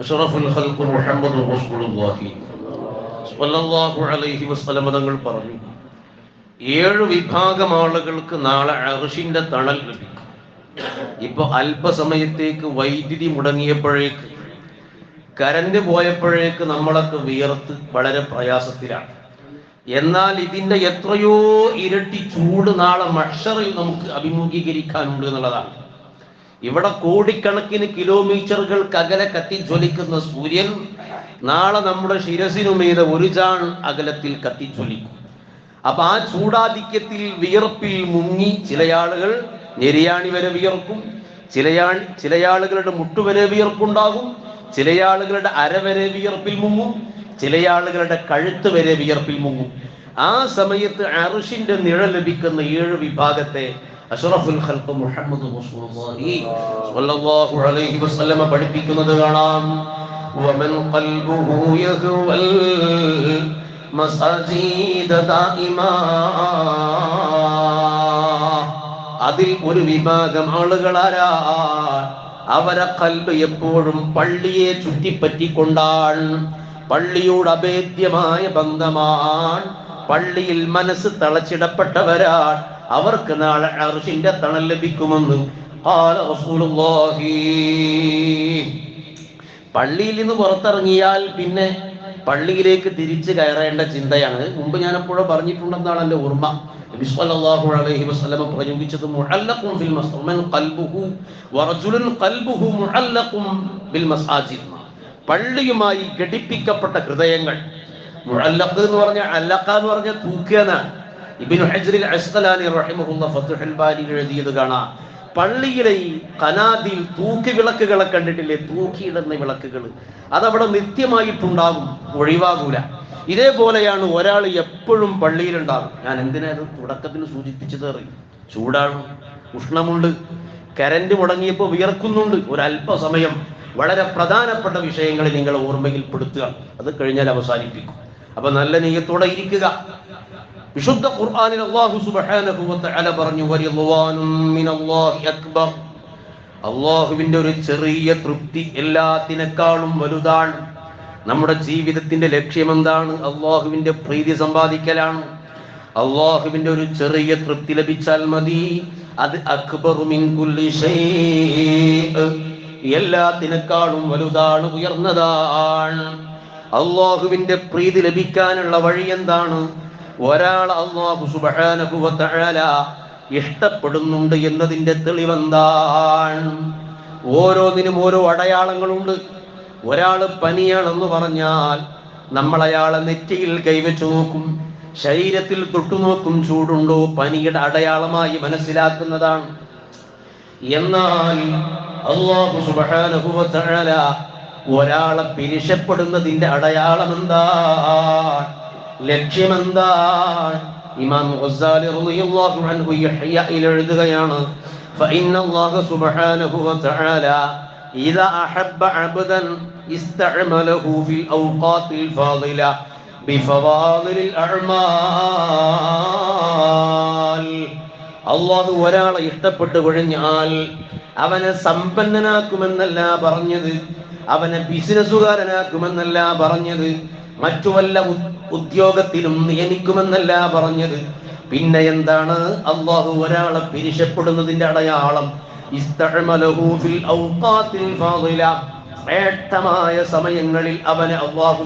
അഷറഫുൽ ഖൽഖ് മുഹമ്മദ് റസൂലുള്ളാഹി. സ്വല്ലല്ലാഹു അലൈഹി വസല്ലം തങ്ങൾ പറഞ്ഞു ഏഴ് വിഭാഗം ആളുകൾക്ക് നാളെ അർഷിന്റെ തണൽ ലഭിക്കും. ഇപ്പൊ അല്പസമയത്തേക്ക് വൈദ്യുതി മുടങ്ങിയപ്പോഴേക്ക് കരണ്ട് പോയപ്പോഴേക്ക് നമ്മളൊക്കെ വിയർത്ത് വളരെ പ്രയാസത്തിലാണ്. എന്നാൽ ഇതിന്റെ എത്രയോ ഇരട്ടി ചൂട് നാളെ മഷറിൽ നമുക്ക് അഭിമുഖീകരിക്കാനുണ്ട് എന്നുള്ളതാണ്. ഇവിടെ കോടിക്കണക്കിന് കിലോമീറ്ററുകൾക്ക് അകലെ കത്തിജ്വലിക്കുന്ന സൂര്യൻ നാളെ നമ്മുടെ ശിരസിനുമീത ഒരു ചാൺ അകലത്തിൽ കത്തിജ്വലിക്കും അപ്പൊ ആ ചൂടാധിക്യത്തിൽ വിയർപ്പിൽ മുങ്ങി ചില ആളുകൾ നെരിയാണി വരെ വിയർക്കും. ചിലയാ ചിലയാളുകളുടെ മുട്ടുവരെ വിയർപ്പുണ്ടാകും. ചിലയാളുകളുടെ അര വരെ വിയർപ്പിൽ മുങ്ങും. ചിലയാളുകളുടെ കഴുത്ത് വരെ വിയർപ്പിൽ മുങ്ങും. ആ സമയത്ത് അറുഷിന്റെ നിഴൽ ലഭിക്കുന്ന ഏഴ് വിഭാഗത്തെ അഷ്റഫുൽ ഖൽഖ് മുഹമ്മദ് റസൂലുള്ളാഹി സ്വല്ലല്ലാഹു അലൈഹി വസല്ലമ പഠിപ്പിക്കുന്നത് കാണാം. വമൻ ഖൽബുഹു യഹ്വൽ മസാജിദ ദായിമാ അതിൽ ഒരു വിഭാഗം ആളുകളാരാ? അവരെ കൽബ് എപ്പോഴും പള്ളിയെ ചുറ്റിപ്പറ്റിക്കൊണ്ടാണ് പള്ളിയോട് അഭേദ്യമായ ബന്ധമാണ്. പള്ളിയിൽ മനസ്സ് തളച്ചിടപ്പെട്ടവരാണ്. അവർക്ക് നാളെ അർഷിന്റെ തണൽ ലഭിക്കുമെന്ന്. പള്ളിയിൽ നിന്ന് പുറത്തിറങ്ങിയാൽ പിന്നെ പള്ളിയിലേക്ക് തിരിച്ചു കയറേണ്ട ചിന്തയാണ്. മുമ്പ് ഞാൻ എപ്പോഴും പറഞ്ഞിട്ടുണ്ടെന്നാണ് എന്റെ ഓർമ്മ അലൈഹി ബിൽ ഖൽബുഹു വറജുലുൻ ഖൽബുഹു ബിൽ പള്ളിയുമായി ഘടിപ്പിക്കപ്പെട്ട ഹൃദയങ്ങൾ. മുഅല്ലഖ് എന്ന് പറഞ്ഞ അല്ലഖ എന്ന് പറഞ്ഞ തൂക്കുക എന്നാണ് ഇബ്നു ഹജ്റിൽ അസ്ഖലാനി റഹിമഹുല്ലാഹ് ഫത്ഹുൽ ബാരി എഴുതിയത് കാണാം. പള്ളിയിലെ ഈ കനാദിൽ തൂക്കി വിളക്കുകളെ കണ്ടിട്ടില്ലേ? തൂക്കിയിടുന്ന വിളക്കുകൾ അതവിടെ നിത്യമായിട്ടുണ്ടാകും ഒഴിവാകൂല. ഇതേപോലെയാണ് ഒരാൾ എപ്പോഴും പള്ളിയിലുണ്ടാകും. ഞാൻ എന്തിനാ അത് തുടക്കത്തിന് സൂചിപ്പിച്ചത് അറിയും ചൂടാണ് ഉഷ്ണമുണ്ട് കരന്റ് മുടങ്ങിയപ്പോൾ വിയർക്കുന്നുണ്ട്. ഒരല്പസമയം വളരെ പ്രധാനപ്പെട്ട വിഷയങ്ങളെ നിങ്ങൾ ഓർമ്മയിൽപ്പെടുത്തുക അത് കഴിഞ്ഞാൽ അവസാനിപ്പിക്കും. അപ്പൊ നല്ല നീയത്തോടെ ഇരിക്കുക. വിശുദ്ധ ഖുർആനിൽ അല്ലാഹു സുബ്ഹാനഹു വ തആല പറഞ്ഞു വരിദ്വാനും മിനല്ലാഹി അക്ബർ. അള്ളാഹുവിന്റെ ഒരു ചെറിയ തൃപ്തി എല്ലാത്തിനേക്കാളും വലുതാണ്. നമ്മുടെ ജീവിതത്തിന്റെ ലക്ഷ്യം എന്താണ് അള്ളാഹുവിന്റെ പ്രീതി സമ്പാദിക്കലാണ്. അള്ളാഹുവിന്റെ ഒരു ചെറിയ തൃപ്തി ലഭിച്ചാൽ മതി. അത്. എല്ലാത്തിനേക്കാളും വലുതാണ് ഉയർന്നതാണ്. അള്ളാഹുവിന്റെ പ്രീതി ലഭിക്കാനുള്ള വഴി എന്താണ്? ഒരാൾ അള്ളാഹു തആല ഇഷ്ടപ്പെടുന്നുണ്ട് എന്നതിന്റെ തെളിവെന്താണ്? ഓരോന്നിനും ഓരോ അടയാളങ്ങളുണ്ട്. ഒരാൾ പനിയാണെന്ന് പറഞ്ഞാൽ നമ്മൾ അയാളെ നെറ്റിയിൽ കൈവച്ചു നോക്കും. ശരീരത്തിൽ തൊട്ടുനോക്കും ചൂടുണ്ടോ? പനിയുടെ അടയാളമായി മനസ്സിലാക്കുന്നതാണ്. എന്നാൽ അള്ളാഹു വ ഒരാളെ പിരിശപ്പെടുന്നതിന്റെ അടയാളം എന്താ? ലക്ഷ്യമെന്താ ഇമാം ഗസാലി റളിയല്ലാഹു അൻഹു യഹ്യയിൽ എഴുതുകയാണ് فإن الله سبحانه وتعالى إذا أحب عبدا استعمله في الأوقات الفاضلة بفضائل الأعمال അള്ളാഹു ഒരാളെ ഇഷ്ടപ്പെട്ടു കഴിഞ്ഞാൽ അവനെ സമ്പന്നനാക്കുമെന്നല്ല പറഞ്ഞത് അവനെ ബിസിനസ്സുകാരനാക്കുമെന്നല്ല പറഞ്ഞത് മറ്റു വല്ല ഉദ്യോഗത്തിലും നിയമിക്കുമെന്നല്ല പറഞ്ഞത്. പിന്നെ എന്താണ്? അള്ളാഹു ഒരാളെ പിരിശപ്പെടുന്നതിന്റെ അടയാളം. ശ്രേഷ്ഠമായ സമയങ്ങളിൽ അവനെ അള്ളാഹു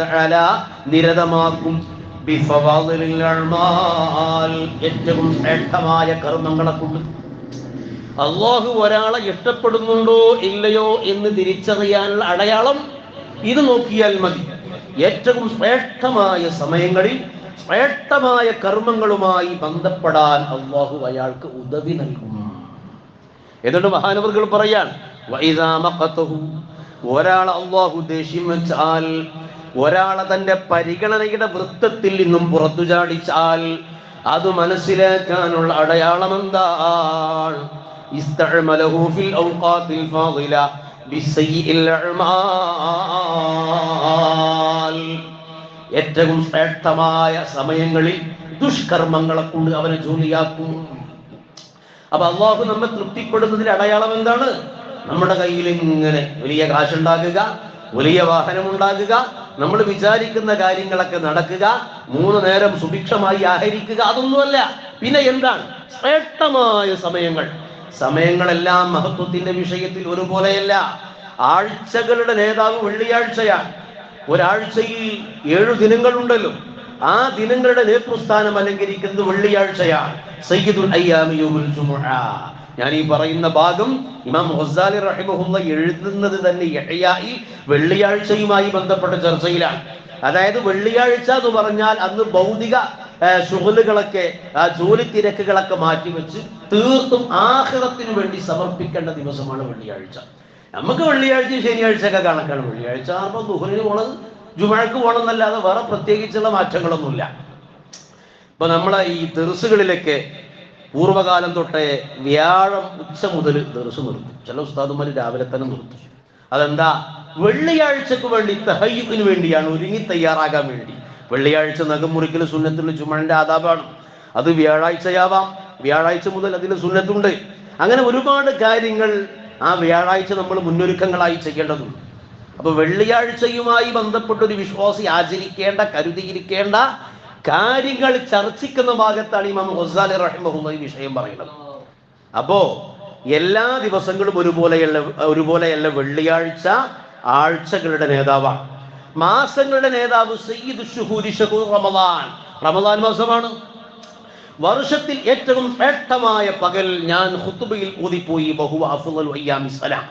തആല നിരതമാക്കും. ഏറ്റവും ശ്രേഷ്ഠമായ കർമ്മങ്ങളെ കൊണ്ട്. അള്ളാഹു ഒരാളെ ഇഷ്ടപ്പെടുന്നുണ്ടോ ഇല്ലയോ എന്ന് തിരിച്ചറിയാനുള്ള അടയാളം ഇത് നോക്കിയാൽ മതി. ഏറ്റവും ശ്രേഷ്ഠമായ സമയങ്ങളിൽ ശ്രേഷ്ഠമായ കർമ്മങ്ങളുമായി ബന്ധപ്പെടാൻ അള്ളാഹു അയാൾക്ക് ഉദവി നൽകും. എന്നിട്ട് മഹാനവർകൾ പറയാൻ. ഒരാൾ അള്ളാഹു ദേഷ്യം വെച്ചാൽ ഒരാളെ തന്റെ പരിഗണനയുടെ വൃത്തത്തിൽ നിന്നും പുറത്തു ചാടിച്ചാൽ അത് മനസ്സിലാക്കാനുള്ള അടയാളം എന്താണ് ഏറ്റവും ശ്രേഷ്ഠമായ സമയങ്ങളിൽ ദുഷ്കർമ്മങ്ങളെ കൊണ്ട് അവനെ ജോലിയാക്കും. അപ്പൊ അള്ളാഹു നമ്മെ തൃപ്തിപ്പെടുന്നതിന്റെ അടയാളം എന്താണ്? നമ്മുടെ കയ്യിൽ ഇങ്ങനെ വലിയ കാശുണ്ടാക്കുക വലിയ വാഹനം ഉണ്ടാക്കുക നമ്മൾ വിചാരിക്കുന്ന കാര്യങ്ങളൊക്കെ നടക്കുക മൂന്ന് നേരം സുഭിക്ഷമായി ആഹരിക്കുക അതൊന്നുമല്ല. പിന്നെ എന്താണ്? ശ്രേഷ്ഠമായ സമയങ്ങൾ. സമയങ്ങളെല്ലാം മഹത്വത്തിന്റെ വിഷയത്തിൽ ഒരുപോലെയല്ല. ആഴ്ചകളുടെ നേതാവ് വെള്ളിയാഴ്ചയാണ്. ഒരാഴ്ചയിൽ ഏഴു ദിനങ്ങളുണ്ടല്ലോ. ആ ദിനങ്ങളുടെ നേതൃസ്ഥാനം അലങ്കരിക്കുന്നത് വെള്ളിയാഴ്ചയാണ്. സയ്യിദുൽ ജുമുഅ. ഞാൻ ഈ പറയുന്ന ഭാഗം ഇമാം ഹൊസാലി റഹിമഹുള്ള എഴുതുന്നത് തന്നെ യഹ്യായി വെള്ളിയാഴ്ചയുമായി ബന്ധപ്പെട്ട ചർച്ചയിലാണ്. അതായത് വെള്ളിയാഴ്ച എന്ന് പറഞ്ഞാൽ അന്ന് ഭൗതിക ശുഹലുകളൊക്കെ ജോലി തിരക്കുകളൊക്കെ മാറ്റിവെച്ച് തീർത്തും ആഹ്റത്തിന് വേണ്ടി സമർപ്പിക്കേണ്ട ദിവസമാണ് വെള്ളിയാഴ്ച. നമുക്ക് വെള്ളിയാഴ്ച ശനിയാഴ്ച ഒക്കെ കണക്കാണ്. വെള്ളിയാഴ്ച ആകുമ്പോൾ ദുഹറിന് പോണത് ജുമഴക്ക് പോകണമെന്നല്ലാതെ വേറെ പ്രത്യേകിച്ചുള്ള മാറ്റങ്ങളൊന്നുമില്ല. ഇപ്പൊ നമ്മളെ ഈ തെറുസുകളിലൊക്കെ പൂർവകാലം തൊട്ടേ വ്യാഴം ഉച്ച മുതൽ തെറസ് നിർത്തും. ചില ഉസ്താദുമാർ രാവിലെ തന്നെ നിർത്തും. അതെന്താ? വെള്ളിയാഴ്ചക്ക് വേണ്ടി തഹയ്യുക്കിന് വേണ്ടിയാണ് ഒരുങ്ങി തയ്യാറാകാൻ വേണ്ടി. വെള്ളിയാഴ്ച നഖം മുറിക്കൽ സുന്നത്തുള്ള ചുമഴിന്റെ ആദാബാണ്. അത് വ്യാഴാഴ്ചയാവാം. വ്യാഴാഴ്ച മുതൽ അതിന് സുന്നത്തുണ്ട്. അങ്ങനെ ഒരുപാട് കാര്യങ്ങൾ ആ വ്യാഴാഴ്ച നമ്മൾ മുന്നൊരുക്കങ്ങളായി ചെയ്യേണ്ടതുണ്ട്. അപ്പൊ വെള്ളിയാഴ്ചയുമായി ബന്ധപ്പെട്ട ഒരു വിശ്വാസി ആചരിക്കേണ്ട കരുതിയിരിക്കേണ്ട കാര്യങ്ങൾ ചർച്ചിക്കുന്ന ഭാഗത്താണ് ഇമാം ഹൊസാലി റഹിമഹുന്ന ഈ വിഷയം പറയുന്നത്. അപ്പോ എല്ലാ ദിവസങ്ങളും ഒരുപോലെയല്ല ഒരുപോലെയല്ല വെള്ളിയാഴ്ച ആഴ്ചകളുടെ നേതാവാണ്. മാസങ്ങളുടെ നേതാവ് സയ്യിദ് റമദാൻ. റമദാൻ മാസമാണ്. വർഷത്തിൽ ഏറ്റവും ശ്രേഷ്ഠമായ പകൽ ഞാൻ ഹുത്തുബയിൽ ഊതിപ്പോയി ബഹുവ അഫ്ളൽ അയ്യാമി സലാം.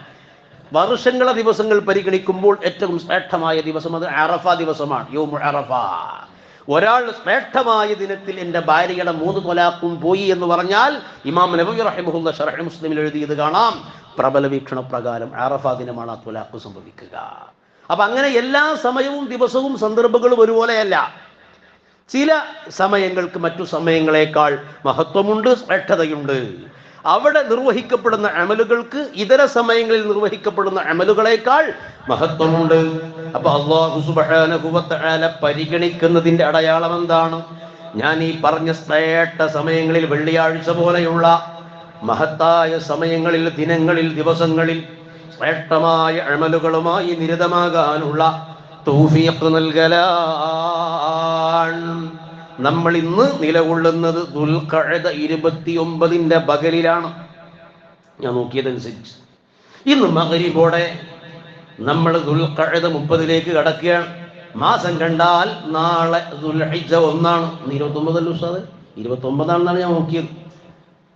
വർഷങ്ങളെ ദിവസങ്ങൾ പരിഗണിക്കുമ്പോൾ ഏറ്റവും ശ്രേഷ്ഠമായ ദിവസം അത് അറഫ ദിവസമാണ് യോമു അറഫ. ഒരാൾ ശ്രേഷ്ഠമായ ദിനത്തിൽ എന്റെ ഭാര്യയുടെ മൂന്ന് തൊലാക്കും പോയി എന്ന് പറഞ്ഞാൽ ഇമാം നബി റഹിമുല്ല ഷറഹ് മുസ്ലിമിൽ എഴുതിയത് കാണാം. പ്രബല വീക്ഷണ പ്രകാരം അറഫ ദിനമാണ് ആ തൊലാക്ക് സംഭവിക്കുക. അപ്പൊ അങ്ങനെ എല്ലാ സമയവും ദിവസവും സന്ദർഭങ്ങളും ഒരുപോലെയല്ല. ചില സമയങ്ങൾക്ക് മറ്റു സമയങ്ങളെക്കാൾ മഹത്വമുണ്ട് ശ്രേഷ്ഠതയുണ്ട്. അവിടെ നിർവഹിക്കപ്പെടുന്ന അമലുകൾക്ക് ഇതര സമയങ്ങളിൽ നിർവഹിക്കപ്പെടുന്ന അമലുകളെക്കാൾ മഹത്വമുണ്ട്. അപ്പൊ അള്ളാഹു വ പരിഗണിക്കുന്നതിന്റെ അടയാളം എന്താണ്? ഞാൻ ഈ പറഞ്ഞ ശ്രേഷ്ഠ സമയങ്ങളിൽ വെള്ളിയാഴ്ച പോലെയുള്ള മഹത്തായ സമയങ്ങളിൽ ദിനങ്ങളിൽ ദിവസങ്ങളിൽ ശ്രേഷ്ഠമായ അമലുകളുമായി നിരതമാകാനുള്ള തൗഫീഖ് നമ്മൾ ഇന്ന് നിലകൊള്ളുന്നത് ദുൽഖഅദ ഇരുപത്തിയൊമ്പതിന്റെ പകലിലാണ്. ഞാൻ നോക്കിയതനുസരിച്ച്. ഇന്ന് മകരിബോടെ നമ്മൾ ദുൽഖഴത മുപ്പതിലേക്ക് കടക്കുകയാണ്. മാസം കണ്ടാൽ നാളെ ദുൽഹിജ ഒന്നാണ്. ഇരുപത്തൊമ്പതല്ലോ ഉസ്താദ്? ഇരുപത്തൊമ്പതാണെന്നാണ് ഞാൻ നോക്കിയത്.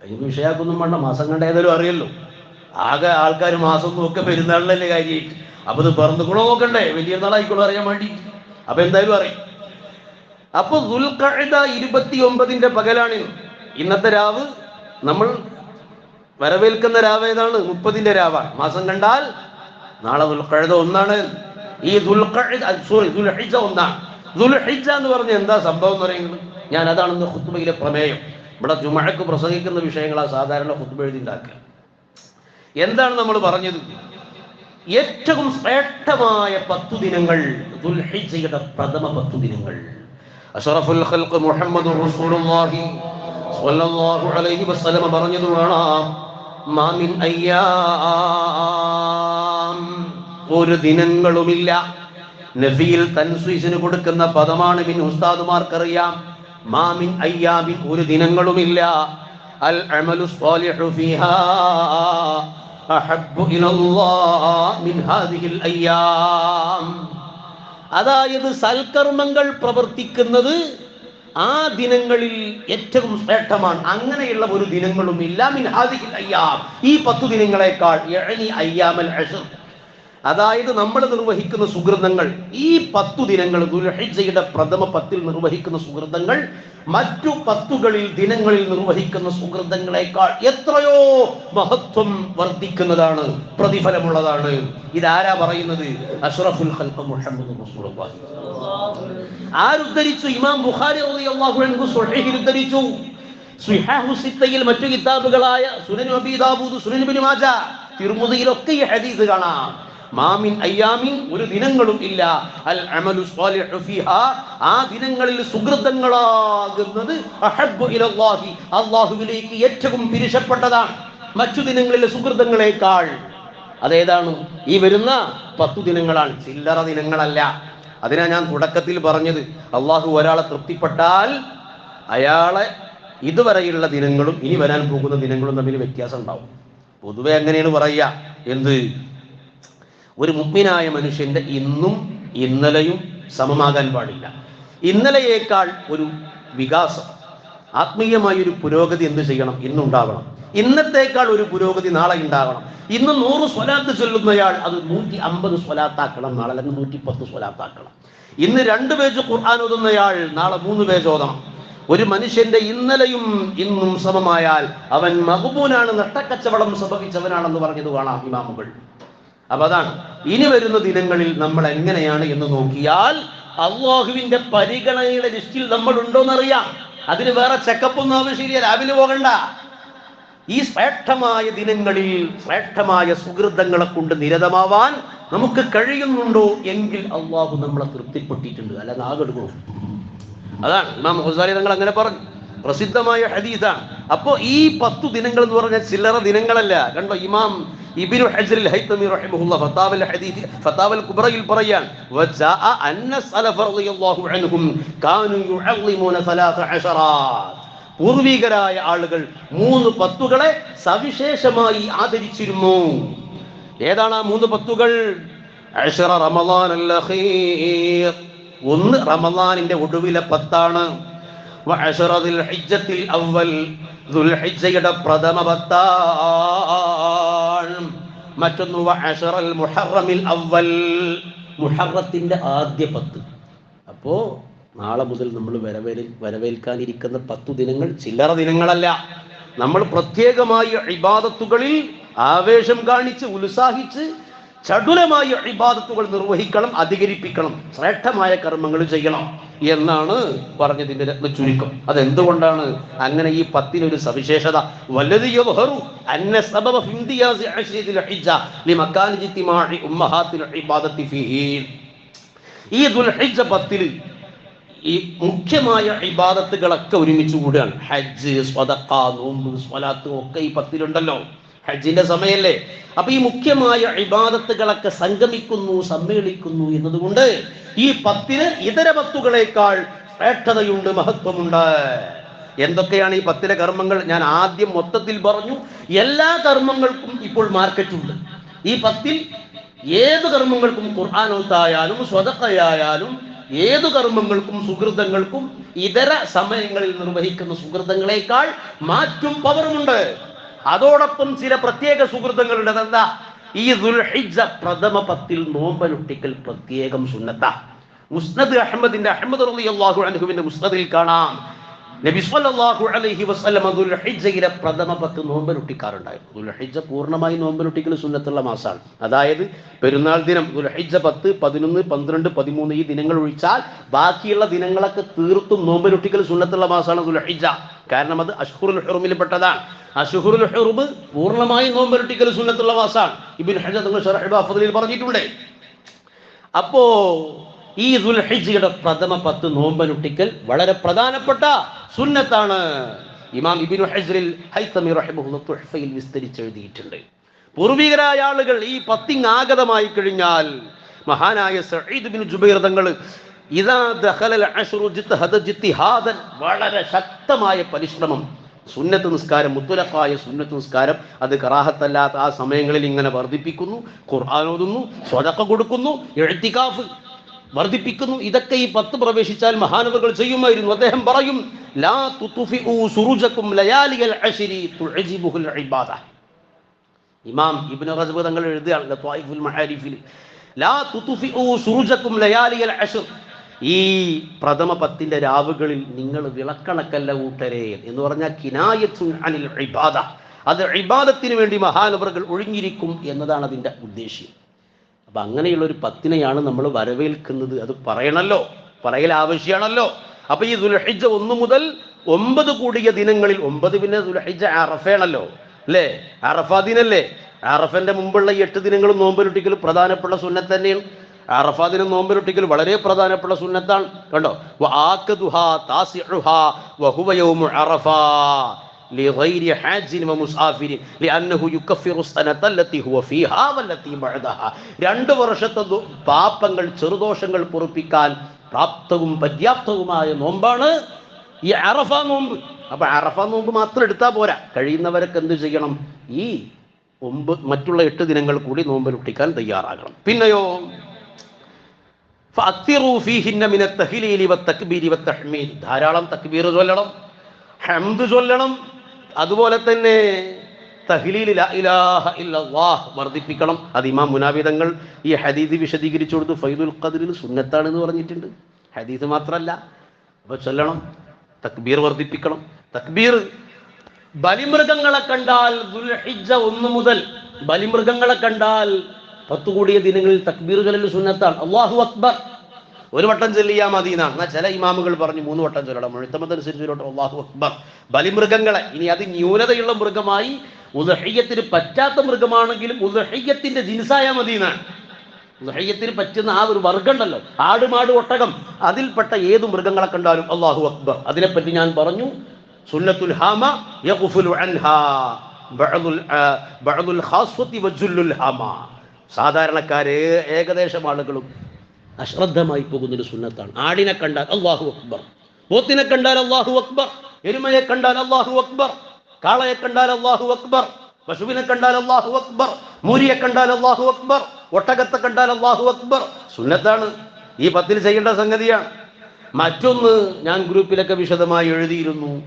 അതിന് വിഷയാക്കൊന്നും വേണ്ട. മാസം കണ്ട ഏതായാലും അറിയല്ലോ. ആകെ ആൾക്കാർ മാസം നോക്കെ പെരുന്നാളിലല്ലേ കാര്യമായിട്ട്. അപ്പൊ ഇത് പിറന്നുകൂടെ നോക്കണ്ടേ? വലിയ നാളായിക്കോളും അറിയാൻ വേണ്ടി അപ്പൊ എന്തായാലും അറിയും. അപ്പൊ ദുൽഖഅദ ഇരുപത്തി ഒമ്പതിന്റെ പകലാണ് ഇന്നത്തെ രാവ്. നമ്മൾ വരവേൽക്കുന്ന രാവ് ഏതാണ്? മുപ്പതിന്റെ രാവാണ്. മാസം കണ്ടാൽ നാളെ ദുൽഖഅദ ഒന്നാണ്. ഈ സോറി ദുൽഹിജ്ജ ഒന്നാണ്. ദുൽഹിജ എന്ന് പറഞ്ഞ എന്താ സംഭവം എന്ന് പറയുന്നത്? ഞാൻ അതാണെന്ന് ഖുത്ബയിലെ പ്രമേയം. ഇവിടെ ജുമഴക്ക് പ്രസംഗിക്കുന്ന വിഷയങ്ങളാണ് സാധാരണ ഖുത്ബ എഴുതി ഉണ്ടാക്കുക എന്താണ് നമ്മൾ പറഞ്ഞത്? ഏറ്റവും ശ്രേഷ്ഠമായ പത്തു ദിനങ്ങൾ ദുൽഹിജയുടെ പ്രഥമ പത്തു ദിനങ്ങൾ. അഷറഫുൽ ഖൽഖ് മുഹമ്മദ് റസൂലുള്ളാഹി സ്വല്ലല്ലാഹു അലൈഹി വസല്ലം പറഞ്ഞത് കാണാം മാമിൻ അയ്യാം. ഒരു ദിനങ്ങളുമില്ല. നബിയിൽ തൻസീസിന് കൊടുക്കുന്ന പദമാണ് മിൻ ഉസ്താദുമാർക്കറിയാം. മാമിൻ അയ്യാമിൻ. ഒരു ദിനങ്ങളുമില്ല. അൽ അമലു സ്വാലിഹു ഫീഹാ അഹബ്ബു ഇലല്ലാഹ് മിൻ ഹാദിഹിൽ അയ്യാം. അതായത് സൽക്കർമ്മങ്ങൾ പ്രവർത്തിക്കുന്നത് ആ ദിനങ്ങളിൽ ഏറ്റവും ശ്രേഷ്ഠമാണ്. അങ്ങനെയുള്ള ഒരു ദിനങ്ങളും ഇല്ല. മിൻ ഹാദിഹിൽ അയ്യാം. ഈ പത്തു ദിനങ്ങളെക്കാൾ അയ്യാമൽ അശ്ർ അതായത് നമ്മൾ നിർവഹിക്കുന്ന സുഹൃതങ്ങൾ ഈ പത്തു ദിനങ്ങൾ ദുൽഹിജയുടെ പ്രഥമ പത്തിൽ നിർവഹിക്കുന്ന സുഹൃതങ്ങൾ മറ്റു പത്തുകളിൽ ദിനങ്ങളിൽ നിർവഹിക്കുന്ന സുഹൃതങ്ങളെക്കാൾ എത്രയോ മഹത്വം വർദ്ധിക്കുന്നതാണ് പ്രതിഫലമുള്ളതാണ്. ഇതാരാ പറയുന്നത്? അഷ്റഫുൽ റസൂലുള്ളാഹി. ആരുദ്ധരിച്ചു ഇമാം ബുഖാരി റളിയല്ലാഹു അൻഹു ഉദ്ധരിച്ചു. സിത്തയിൽ മറ്റു കിതാബുകളായ സുനൻ അബീ ദാവൂദ് സുനൻ ഇബ്നു മാജ തിർമുദിയിലൊക്കെ ഈ ഹദീസ് കാണാം. മാമിൻ അയ്യാമിൻ ഒരു ദിനങ്ങളും ഇല്ല. അൽ അമലു ആ ദിനങ്ങളിൽ സുഹൃതങ്ങളാകുന്നത് അല്ലാഹുവിലേക്ക് ഏറ്റവും പിരിശപ്പെട്ടതാണ്. മറ്റു ദിനങ്ങളിലെ സുഹൃതങ്ങളെക്കാൾ. അതേതാണ്? ഈ വരുന്ന പത്തു ദിനങ്ങളാണ്. ചില്ലറ ദിനങ്ങളല്ല. അതിനാ ഞാൻ തുടക്കത്തിൽ പറഞ്ഞത്. അള്ളാഹു ഒരാളെ തൃപ്തിപ്പെട്ടാൽ അയാളെ ഇതുവരെയുള്ള ദിനങ്ങളും ഇനി വരാൻ പോകുന്ന ദിനങ്ങളും തമ്മിൽ വ്യത്യാസം ഉണ്ടാവും. പൊതുവെ അങ്ങനെയാണ് പറയുക. എന്ത്? ഒരു മുഗ്മിനായ മനുഷ്യന്റെ ഇന്നും ഇന്നലെയും സമമാകാൻ പാടില്ല. ഇന്നലെയേക്കാൾ ഒരു വികാസം ആത്മീയമായ ഒരു പുരോഗതി എന്ത് ചെയ്യണം? ഇന്നുണ്ടാകണം ഇന്നത്തേക്കാൾ ഒരു പുരോഗതി നാളെ ഉണ്ടാകണം ഇന്ന് നൂറ് സ്വലാത്ത് ചൊല്ലുന്നയാൾ അത് നൂറ്റി അമ്പത് സ്വലാത്താക്കണം നാളെ അല്ലെങ്കിൽ നൂറ്റി പത്ത് സ്വലാത്താക്കണം. ഇന്ന് രണ്ട് പേജ് ഖുർആൻ ഓതുന്നയാൾ നാളെ മൂന്ന് പേജ് ഓതണം. ഒരു മനുഷ്യന്റെ ഇന്നലെയും ഇന്നും സമമായാൽ അവൻ മഹബൂനാണ് നട്ടക്കച്ചവടം സംഭവിച്ചവനാണെന്ന് പറഞ്ഞത് കാണാം ഇമാമുകൾ. അപ്പൊ അതാണ്. ഇനി വരുന്ന ദിനങ്ങളിൽ നമ്മൾ എങ്ങനെയാണ് എന്ന് നോക്കിയാൽ അള്ളാഹുവിന്റെ പരിഗണനയുടെ ലിസ്റ്റിൽ നമ്മൾ ഉണ്ടോന്നറിയാം അതിന് വേറെ ചെക്കപ്പ് ഒന്നും ആവശ്യമില്ല രാവിലെ പോകണ്ട. ഈ ശ്രേഷ്ഠമായ ദിനങ്ങളിൽ ശ്രേഷ്ഠമായ സുഹൃതങ്ങളെ കൊണ്ട് നിരതമാവാൻ നമുക്ക് കഴിയുന്നുണ്ടോ എങ്കിൽ അള്ളാഹു നമ്മളെ തൃപ്തിപ്പെട്ടിട്ടുണ്ട്. അല്ലാതെ നാഗെടുക്കണം അതാണ്. ഇമാം ഹുസാരി തങ്ങൾ അങ്ങനെ പറഞ്ഞു. പ്രസിദ്ധമായ ഹദീസാണ്. അപ്പോ ഈ പത്തു ദിനങ്ങൾ എന്ന് പറഞ്ഞാൽ ചില്ലറ ദിനങ്ങളല്ല. കണ്ടോ ഇമാം ഇബ്നു ഹജ്റിൽ ഹൈതമി റഹിമഹുല്ലാ ഫതാവൽ ഹദീസ് ഫതാവൽ കുബ്രയിൽ പറയാൻ വജാഅ അന്ന സലഫ റളിയല്ലാഹു അൻഹും കാനു യുഅല്ലിമുന സലാസ അശറാത്ത് പൂർവികരായ ആളുകൾ മൂന്ന് പത്തുകളെ സവിശേഷമായി ആദരിച്ചിരുന്നു. ഏതാണ് ആ മൂന്ന് പത്തുകൾ? അഷറ അഖീർ ഒന്ന് റമളാനിന്റെ ഒടുവിലെ പത്താണ്. അവൽ പ്രഥമ പത്താണ് മറ്റൊന്ന് മുഹറമിൽ മുഹറത്തിന്റെ ആദ്യ പത്ത്. അപ്പോ നാളെ മുതൽ നമ്മൾ വരവേൽ വരവേൽക്കാനിരിക്കുന്ന പത്തു ദിനങ്ങൾ ചില്ലറ ദിനങ്ങളല്ല. നമ്മൾ പ്രത്യേകമായി ഇബാദത്തുകളിൽ ആവേശം കാണിച്ച് ഉത്സാഹിച്ച് ചടുലമായ ഇബാദത്തുകൾ നിർവഹിക്കണം അധികരിപ്പിക്കണം ശ്രേഷ്ഠമായ കർമ്മങ്ങൾ ചെയ്യണം. എന്നാണ് പറഞ്ഞതിന്റെ രത്ന ചുരുക്കം. അതെന്തുകൊണ്ടാണ് അങ്ങനെ ഈ പത്തിനൊരു സവിശേഷത? ഈ ദുൽഹിജ പത്തിൽ ഈ മുഖ്യമായ ഇബാദത്തുകളൊക്കെ ഒരുമിച്ച് കൂടുകയാണ്. ഹജ്ജ് സ്വതക്ക നോമ്പ് ഒക്കെ ഈ പത്തിലുണ്ടല്ലോ. ഹജ്ജിന്റെ സമയല്ലേ? അപ്പൊ ഈ മുഖ്യമായ ഇബാദത്തുകളൊക്കെ സംഗമിക്കുന്നു സമ്മേളിക്കുന്നു എന്നതുകൊണ്ട് ഈ പത്തിന് ഇതര പത്തുകളേക്കാൾ ശ്രേഷ്ഠതയുണ്ട് മഹത്വമുണ്ട്. എന്തൊക്കെയാണ് ഈ പത്തിലെ കർമ്മങ്ങൾ? ഞാൻ ആദ്യം മൊത്തത്തിൽ പറഞ്ഞു എല്ലാ കർമ്മങ്ങൾക്കും ഇപ്പോൾ മാർക്കറ്റുണ്ട്. ഈ പത്തിൽ ഏത് കർമ്മങ്ങൾക്കും ഖുർആാനോത്തായാലും സ്വതക്കയായാലും ഏതു കർമ്മങ്ങൾക്കും സുഹൃതങ്ങൾക്കും ഇതര സമയങ്ങളിൽ നിർവഹിക്കുന്ന സുഹൃതങ്ങളെക്കാൾ മാറ്റും പവറുമുണ്ട്. അതോടൊപ്പം ചില പ്രത്യേക സുഹൃതങ്ങളുണ്ട് അതെന്താ ഈ ദുൽഹിജ പ്രഥമ പത്തിൽ നോമ്പനുട്ടിക്കൽ പ്രത്യേകം സുന്നത്ത. മുസ്നദ് അഹമ്മദിന്റെ അഹമ്മദ് റളിയല്ലാഹു അൻഹുവിന്റെ മുസ്നദിൽ കാണാം. നബി സല്ലല്ലാഹു അലൈഹി വസല്ലം ദുൽഹിജ്ജയിലെ പ്രഥമ പത്ത് നോമ്പനുട്ടിക്കാറുണ്ടായിരുന്നു. ദുൽഹിജ്ജ പൂർണമായി നോമ്പനുട്ടിക്കൽ സുന്നത്തുള്ള മാസമാണ് അതായത് പെരുന്നാൾ ദിനം ദുൽഹിജ്ജ പത്ത് പതിനൊന്ന് പന്ത്രണ്ട് പതിമൂന്ന് ഈ ദിനങ്ങൾ ഒഴിച്ചാൽ ബാക്കിയുള്ള ദിനങ്ങളൊക്കെ തീർത്തും നോമ്പനുട്ടിക്കൽ സുന്നത്തുള്ള മാസമാണ് ദുൽഹിജ്ജ. കാരണം അത് അഷ്ഹുറുൽ ഹുറുമിൽ പെട്ടതാണ്. അഷ്ഹുറുൽ ഹുറുബ് പൂർണമായി നോമ്പരട്ടിക്കൽ സുന്നത്തുള്ള വാസാണ്. ഇബിൻ ഹജ തങ്ങൾ ഷറഹ് അഫ്ദലിൽ പറഞ്ഞിട്ടുണ്ട്. അപ്പോ ഈ ദുൽഹിജ്ജയുടെ പ്രഥമ പത്ത് നോമ്പനുട്ടിക്കൽ വളരെ പ്രധാനപ്പെട്ട സുന്നത്താണ്. ഇമാം ഇബിനു ഹജ്റിൽ ഹൈത്തമി വിസ്തരിച്ച് എഴുതിയിട്ടുണ്ട് വിസ്തരിച്ചെഴുതിയിട്ടുണ്ട്. പൂർവികരായ ആളുകൾ ഈ പത്തിങ് ആഗതമായി കഴിഞ്ഞാൽ മഹാനായ സഈദ് ബിൻ ജുബൈർ ഇതാ ദഖലൽ ഹദ ജിത്തി ഹാദൻ വളരെ ശക്തമായ പരിശ്രമം സുന്നത്ത് നിസ്കാരം മുത്തുലക്കായ സുന്നത്ത് നിസ്കാരം അത് കറാഹത്തല്ലാത്ത ആ സമയങ്ങളിൽ ഇങ്ങനെ വർദ്ധിപ്പിക്കുന്നു ഖുർആൻ ഓതുന്നു സ്വതക്ക കൊടുക്കുന്നു എഴുത്തിക്കാഫ് വർദ്ധിപ്പിക്കുന്നു. ഇതൊക്കെ ഈ പത്ത് പ്രവേശിച്ചാൽ മഹാനവകൾ ചെയ്യുമായിരുന്നു. അദ്ദേഹം പറയും ലാ സുറുജക്കും അശരി ഇബാദ. ഇമാം ഇബ്നു തങ്ങൾ എഴുതുകയാണ് ലത്വായിഫുൽ മഹാരിഫിൽ ലാ അശ്ർ ഈ പ്രഥമ പത്തിന്റെ രാവുകളിൽ നിങ്ങൾ വിളക്കണക്കല്ല കൂട്ടരേ എന്ന് പറഞ്ഞാൽ കിനായത്തുൻ അനിൽ ഇബാദ. അത് ഇബാദത്തിന് വേണ്ടി മഹാനവറുകൾ ഒഴിഞ്ഞിരിക്കും എന്നതാണ് അതിന്റെ ഉദ്ദേശ്യം. അപ്പൊ അങ്ങനെയുള്ള ഒരു പത്തിനെയാണ് നമ്മൾ വരവേൽക്കുന്നത്. അത് പറയണല്ലോ. പറയൽ ആവശ്യമാണല്ലോ അപ്പൊ ഈ ദുൽഹിജ ഒന്ന് മുതൽ ഒമ്പത് കൂടിയ ദിനങ്ങളിൽ ഒമ്പത് പിന്നെ ദുൽഹിജ അറഫയാണല്ലോ അല്ലേ? അറഫ ദിനല്ലേ? അറഫന്റെ മുമ്പുള്ള എട്ട് ദിനങ്ങളും നോമ്പലുട്ടിക്കൽ പ്രധാനപ്പെട്ട സുന്നത്ത് തന്നെയാണ്. അറഫ ദിനം നോമ്പലുട്ടിക്കൽ വളരെ പ്രധാനപ്പെട്ട സുന്നത്താണ് കണ്ടോ വ ആക്കദുഹാ താസിഉഹാ വഹുവ യൗമു അറഫ لغير حاج ومسافر لأنه يكفر السنة التي هو فيها والتي بعدها രണ്ട് വർഷത്തെ ദു- പാപങ്ങൾ ചെറുദോഷങ്ങൾ പൊറുപ്പിക്കാൻ പ്രാപ്തവും പര്യാപ്തവുമായ നോമ്പാണ് ഈ അറഫ നോമ്പ് അപ്പൊ അറഫ നോമ്പ് മാത്രം എടുത്താൽ പോരാ കഴിയുന്നവരൊക്കെ എന്ത് ചെയ്യണം ഈ ഒമ്പ് മറ്റുള്ള എട്ട് ദിനങ്ങൾ കൂടി നോമ്പിലുട്ടിക്കാൻ തയ്യാറാകണം പിന്നെയോ ധാരാളം തക്ബീർ ചൊല്ലണം ഹംദ് ചൊല്ലണം അതുപോലെ തന്നെ വർദ്ധിപ്പിക്കണം. അത് ഇമാം മുനാവിതങ്ങൾ ഈ ഹദീദ് വിശദീകരിച്ചു കൊടുത്തു. ഫൈദുൽ ഖദ്രിൽ സുന്നത്താണെന്ന് പറഞ്ഞിട്ടുണ്ട്. ഹദീദ് മാത്രമല്ല അപ്പൊ ചൊല്ലണം തക്ബീർ വർദ്ധിപ്പിക്കണം. തക്ബീർ ബലിമൃഗങ്ങളെ കണ്ടാൽ ദുൽഹിജ്ജ ഒന്ന് മുതൽ ബലിമൃഗങ്ങളെ കണ്ടാൽ പത്ത് കൂടിയ ദിനങ്ങളിൽ തക്ബീർ ചൊല്ലൽ സുന്നത്താണ്. അള്ളാഹു അക്ബർ. ഒരു വട്ടം ചൊല്ലിയാ മതി എന്നാണ് ചില ഇമാമുകൾ പറഞ്ഞു മൂന്ന് വട്ടം ചൊല്ലണം. മുഴുത്തമതനുസരിച്ച് അള്ളാഹു അക്ബർ. ബലിമൃഗങ്ങളെ. ഇനി അത് ന്യൂനതയുള്ള മൃഗമായി ഉദഹയ്യത്തിന് പറ്റാത്ത മൃഗമാണെങ്കിലും ഉദഹയ്യത്തിന്റെ ജിൻസായ മതി എന്നാണ് ഉദഹയ്യത്തിന് പറ്റുന്ന ആ ഒരു വർഗം ഉണ്ടല്ലോ ആട് മാട് ഒട്ടകം. അതിൽപ്പെട്ട ഏത് മൃഗങ്ങളെ കണ്ടാലും അള്ളാഹു അക്ബർ. അതിനെപ്പറ്റി ഞാൻ പറഞ്ഞു സുന്നത്തുൽ ഹാമ യഖുഫുൽ അൻഹാ. ബഅദുൽ ബഅദുൽ ഖാസ്വതി വജുല്ലുൽ ഹാമ. സാധാരണക്കാരെ ഏകദേശം ആളുകളും അശ്രദ്ധമായി പോകുന്നൊരു സുന്നത്താണ്. ആടിനെ കണ്ടാൽ അള്ളാഹു അക്ബർ പോത്തിനെ കണ്ടാൽ അള്ളാഹു അക്ബർ എരുമയെ കണ്ടാൽ അള്ളാഹു അക്ബർ കാളയെ കണ്ടാൽ അള്ളാഹു അക്ബർ പശുവിനെ കണ്ടാൽ അള്ളാഹു അക്ബർ മൂരിയെ കണ്ടാൽ അള്ളാഹു അക്ബർ ഒട്ടകത്തെ കണ്ടാൽ അള്ളാഹു അക്ബർ. സുന്നത്താണ്. ഈ പത്തിൽ ചെയ്യേണ്ട സംഗതിയാണ്. മറ്റൊന്ന് ഞാൻ ഗ്രൂപ്പിലൊക്കെ വിശദമായി എഴുതിയിരുന്നു.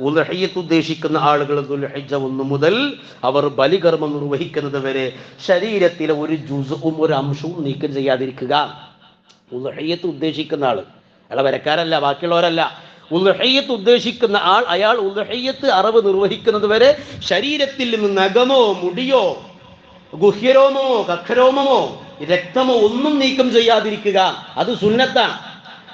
ഉൽഹയ്യത്ത് ഉദ്ദേശിക്കുന്ന ആളുകൾ ദുൽഹിജ്ജ ഒന്ന് മുതൽ അവർ ബലികർമ്മം നിർവഹിക്കുന്നത് വരെ ശരീരത്തിലെ ഒരു ജുസും ഒരു അംശവും നീക്കം ചെയ്യാതിരിക്കുക. ഉൽഹയ്യത്ത് ഉദ്ദേശിക്കുന്ന ആൾ അയാളെ വരക്കാരല്ല ബാക്കിയുള്ളവരല്ല. ഉൽഹയ്യത്ത് ഉദ്ദേശിക്കുന്ന ആൾ അയാൾ ഉൽഹയ്യത്ത് അറിവ് നിർവഹിക്കുന്നത് വരെ ശരീരത്തിൽ നിന്ന് നഖമോ മുടിയോ ഗുഹ്യരോമമോ കക്ഷരോമമോ രക്തമോ ഒന്നും നീക്കം ചെയ്യാതിരിക്കുക. അത് സുന്നത്താണ്.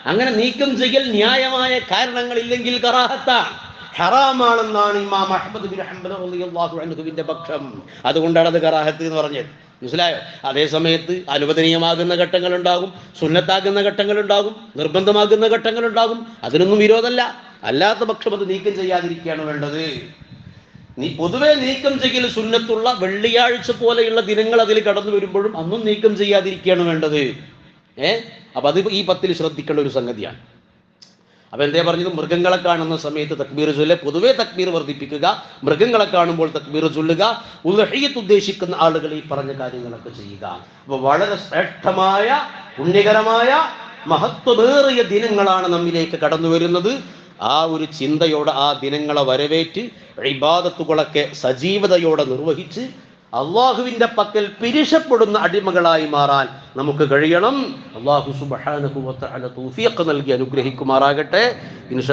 അങ്ങനെ നീക്കം ചെയ്യൽ ന്യായമായ കാരണങ്ങളില്ലെങ്കിൽ കറാഹത്താണ്. ഹറാമാണെന്നാണ് ഇമാം അഹമ്മദ് ബിൻ അൻഹുവിന്റെ പക്ഷം. അതുകൊണ്ടാണ് അത് കറാഹത്ത് എന്ന് പറഞ്ഞത്. മനസ്സിലായോ? അതേ സമയത്ത് അനുവദനീയമാകുന്ന ഘട്ടങ്ങൾ ഉണ്ടാകും സുന്നത്താകുന്ന ഘട്ടങ്ങൾ ഉണ്ടാകും നിർബന്ധമാകുന്ന ഘട്ടങ്ങൾ ഉണ്ടാകും അതിനൊന്നും വിരോധമല്ല. അല്ലാത്ത പക്ഷം അത് നീക്കം ചെയ്യാതിരിക്കുകയാണ് വേണ്ടത്. നീ പൊതുവെ നീക്കം ചെയ്യൽ സുന്നത്തുള്ള വെള്ളിയാഴ്ച പോലെയുള്ള ദിനങ്ങൾ അതിൽ കടന്നു വരുമ്പോഴും അന്നും നീക്കം ചെയ്യാതിരിക്കുകയാണ് വേണ്ടത്. ഏഹ് അപ്പൊ അത് ഈ പത്തിൽ ശ്രദ്ധിക്കേണ്ട ഒരു സംഗതിയാണ്. അപ്പൊ എന്തേ പറഞ്ഞത്? മൃഗങ്ങളെ കാണുന്ന സമയത്ത് തക്ബീർ ചൊല്ലെ പൊതുവെ തക്ബീർ വർദ്ധിപ്പിക്കുക മൃഗങ്ങളെ കാണുമ്പോൾ തക്ബീർ ചൊല്ലുക ഉലഹയ്യത്ത് ഉദ്ദേശിക്കുന്ന ആളുകൾ ഈ പറഞ്ഞ കാര്യങ്ങളൊക്കെ ചെയ്യുക. അപ്പൊ വളരെ ശ്രേഷ്ഠമായ പുണ്യകരമായ മഹത്വമേറിയ ദിനങ്ങളാണ് നമ്മിലേക്ക് കടന്നു വരുന്നത്. ആ ഒരു ചിന്തയോടെ ആ ദിനങ്ങളെ വരവേറ്റ് ഇബാദത്തുകളൊക്കെ സജീവതയോടെ നിർവഹിച്ച് അള്ളാഹുവിന്റെ പക്കൽ പിരിശപ്പെടുന്ന അടിമകളായി മാറാൻ നമുക്ക് കഴിയണം. അള്ളാഹു സുബാനഹു നൽകി അനുഗ്രഹിക്കുമാറാകട്ടെ. ഇൻഷാ